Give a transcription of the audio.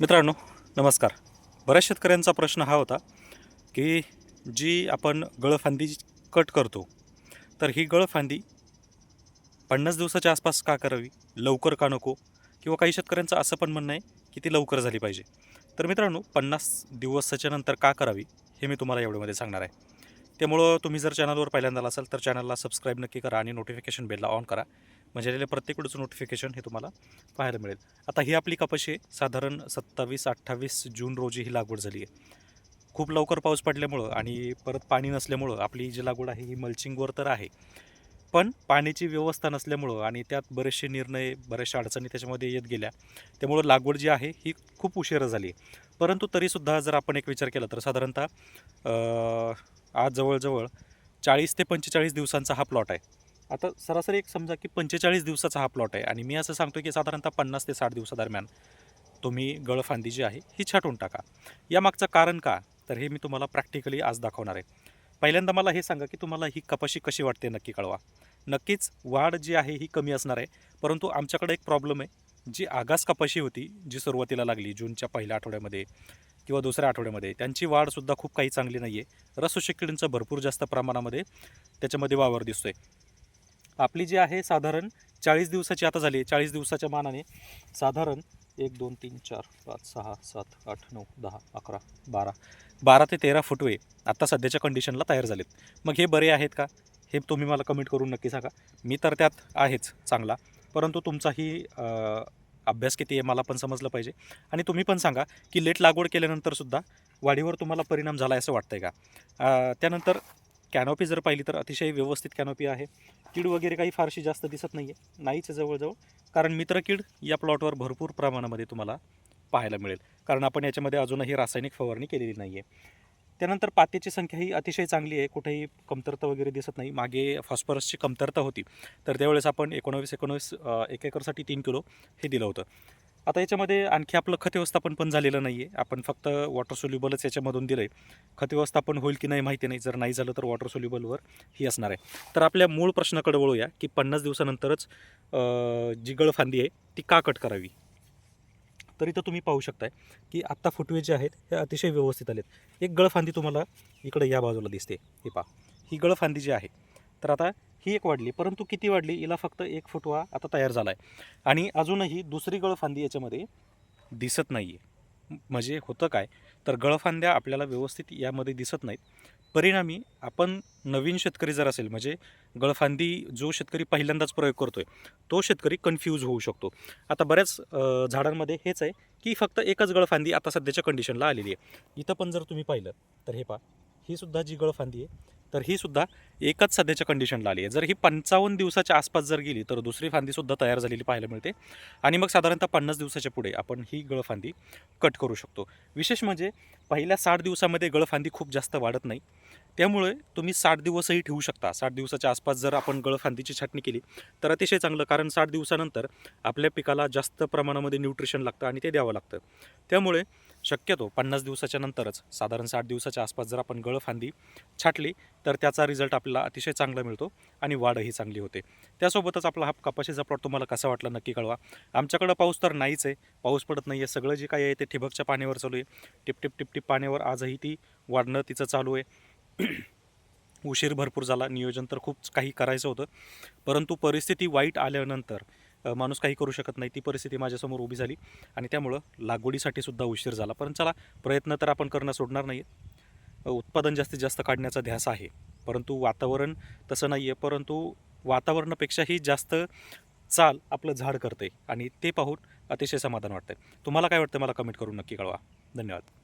मित्रांनो नमस्कार. बऱ्याच शेतकऱ्यांचा प्रश्न हा होता की जी आपण गळफांदी कट करतो तर ही गळफांदी पन्नास दिवसाच्या आसपास का करावी? लवकर का नको? किंवा काही शेतकऱ्यांचं असं पण म्हणणं आहे की ती लवकर झाली पाहिजे. तर मित्रांनो पन्नास दिवसाच्या नंतर का करावी हे मी तुम्हाला एवढ्यामध्ये सांगणार आहे. त्यामुळं तुम्ही जर चॅनलवर पहिल्यांदा असाल तर चॅनलला सबस्क्राईब नक्की करा आणि नोटिफिकेशन बेलला ऑन करा. म्हणजे आलेलं प्रत्येक वेळेचं नोटिफिकेशन हे तुम्हाला पाहायला मिळेल. आता ही आपली कपाशी साधारण सत्तावीस अठ्ठावीस जून रोजी ही लागवड झाली आहे. खूप लवकर पाऊस पडल्यामुळं आणि परत पाणी नसल्यामुळं आपली जी लागवड आहे ही मल्चिंगवर तर आहे. पण पाण्याची व्यवस्था नसल्यामुळं आणि त्यात बरेचसे निर्णय बऱ्याचशा अडचणी त्याच्यामध्ये येत गेल्या. त्यामुळं लागवड जी आहे ही खूप उशिरा झाली. परंतु तरीसुद्धा जर आपण एक विचार केला तर साधारणतः आज जवळजवळ चाळीस ते पंचेचाळीस दिवसांचा हा प्लॉट आहे. आता सरासरी एक समजा की पंचेचाळीस दिवसाचा हा प्लॉट आहे आणि मी असं सांगतो की साधारणतः पन्नास ते साठ दिवसादरम्यान तुम्ही गळफांदी जी आहे ही छाटून टाका. यामागचं कारण का? तर हे मी तुम्हाला प्रॅक्टिकली आज दाखवणार आहे. पहिल्यांदा मला हे सांगा की तुम्हाला ही कपाशी कशी वाटते नक्की कळवा. नक्कीच वाढ जी आहे ही कमी असणार आहे परंतु आमच्याकडे एक प्रॉब्लेम आहे जी आगास कपाशी होती जी सुरुवातीला लागली जूनच्या पहिल्या आठवड्यामध्ये किंवा दुसऱ्या आठवड्यामध्ये त्यांची वाढसुद्धा खूप काही चांगली नाही आहे रसोशिकिडींचं भरपूर जास्त प्रमाणामध्ये त्याच्यामध्ये वावर दिसतो आहे आपली जी आहे साधारण चाळीस दिवसाची आता झाली आहे चाळीस दिवसाच्या मानाने साधारण एक दोन तीन चार पाच सहा सात आठ नऊ दहा अकरा बारा. बारा ते तेरा फुटवे आत्ता सध्याच्या कंडिशनला तयार झालेत. मग हे बरे आहेत का? हे तुम्ही मला कमेंट करून नक्की सांगा. मी तर त्यात आहेच चांगला. परंतु तुमचाही अभ्यास किती आहे मला पण समजलं पाहिजे. आणि तुम्ही पण सांगा की लेट लागवड केल्यानंतरसुद्धा वाढीवर तुम्हाला परिणाम झाला आहे असं वाटतंय का? त्यानंतर कॅनोपी जर पाहिली तर अतिशय व्यवस्थित कॅनोपी आहे. कीड वगैरे काही फारशी जास्त दिसत नाही आहे नाहीच जवळजवळ. कारण मित्र कीड या प्लॉटवर भरपूर प्रमाणामध्ये तुम्हाला पाहायला मिळेल. कारण आपण याच्यामध्ये अजूनही रासायनिक फवारणी केलेली नाही आहे त्यानंतर पात्याची संख्या ही अतिशय चांगली आहे. कुठेही कमतरता वगैरे दिसत नाही. मागे फॉस्फरसची कमतरता होती. तर त्यावेळेस आपण एकोणावीस एकोणावीस एक एकरसाठी तीन किलो हे दिलं होतं. आता याच्यामध्ये आणखी आपलं खत व्यवस्थापन पण झालेलं नाही आहे आपण फक्त वॉटर सोल्युबलच याच्यामधून दिलं आहे खत व्यवस्थापन होईल की नाही माहिती नाही. जर नाही झालं तर वॉटर सोल्युबलवर ही असणार आहे. तर आपल्या मूळ प्रश्नाकडे वळूया की पन्नास दिवसानंतरच जी गळफांदी आहे ती का कट करावी? तर इथं तुम्ही पाहू शकताय की आत्ता फुटवे जे आहेत हे अतिशय व्यवस्थित आलेत. एक गळफांदी तुम्हाला इकडे या बाजूला दिसते. हे पा ही गळफांदी जी आहे. तर आता ही एक वाढली परंतु किती वाढली हिला फक्त एक फुटवा आता तयार झाला आहे आणि अजूनही दुसरी गळफांदी याच्यामध्ये दिसत नाही आहे म्हणजे होतं काय? तर गळफांद्या आपल्याला व्यवस्थित यामध्ये दिसत नाहीत. परिणामी आपण नवीन शेतकरी जर असेल म्हणजे गळफांदी जो शेतकरी पहिल्यांदाच प्रयोग करतोय तो शेतकरी कन्फ्यूज होऊ शकतो. आता बऱ्याच झाडांमध्ये हेच आहे की फक्त एकच गळफांदी आता सध्याच्या कंडिशनला आलेली आहे. इथं पण जर तुम्ही पाहिलं तर हे पहा. ही सुद्धा जी गळफांदी आहे तर ही सुद्धा एकच सध्याच्या कंडिशनला आली आहे. जर ही पंचावन्न दिवसाच्या आसपास जर गेली तर दुसरी फांदीसुद्धा तयार झालेली पाहायला मिळते. आणि मग साधारणतः पन्नास दिवसाच्या पुढे आपण ही गळफांदी कट करू शकतो. विशेष म्हणजे पहिल्या साठ दिवसामध्ये गळफांदी खूप जास्त वाढत नाही. त्यामुळे तुम्ही साठ दिवसही ठेवू शकता. साठ दिवसाच्या आसपास जर आपण गळफांदीची छाटणी केली तर अतिशय चांगलं. कारण साठ दिवसानंतर आपल्या पिकाला जास्त प्रमाणामध्ये न्यूट्रिशन लागतं आणि ते द्यावं लागतं. त्यामुळे शक्यतो पन्नास दिवसाच्या नंतरच साधारण साठ दिवसाच्या आसपास जर आपण गळफांदी छाटली तर त्याचा रिझल्ट आपल्याला अतिशय चांगला मिळतो आणि वाढही चांगली होते. त्यासोबतच आपला हा कपाशीचा प्लॉट तुम्हाला कसा वाटला नक्की कळवा. आमच्याकडं पाऊस तर नाहीच आहे. पाऊस पडत नाही आहे सगळं जे काही आहे ते ठिबकच्या पाण्यावर चालू आहे. टिपटिप टिपटिप पाण्यावर आजही ती वाढणं तिचं चालू आहे. उशीर भरपूर झाला. नियोजन तर खूप काही करायचं होतं. परंतु परिस्थिती वाईट आल्यानंतर माणूस काही करू शकत नाही. ती परिस्थिती माझ्यासमोर उभी झाली आणि त्यामुळं लागवडीसाठी सुद्धा उशीर झाला. पण चला प्रयत्न तर आपण करणं सोडणार नाही उत्पादन जास्तीत जास्त काढण्याचा ध्यास आहे. परंतु वातावरण तसं नाही आहे परंतु वातावरणापेक्षाही जास्त चाल आपलं झाड करते आणि ते पाहून अतिशय समाधान वाटतं तुम्हाला काय वाटतं मला कमेंट करून नक्की कळवा. धन्यवाद.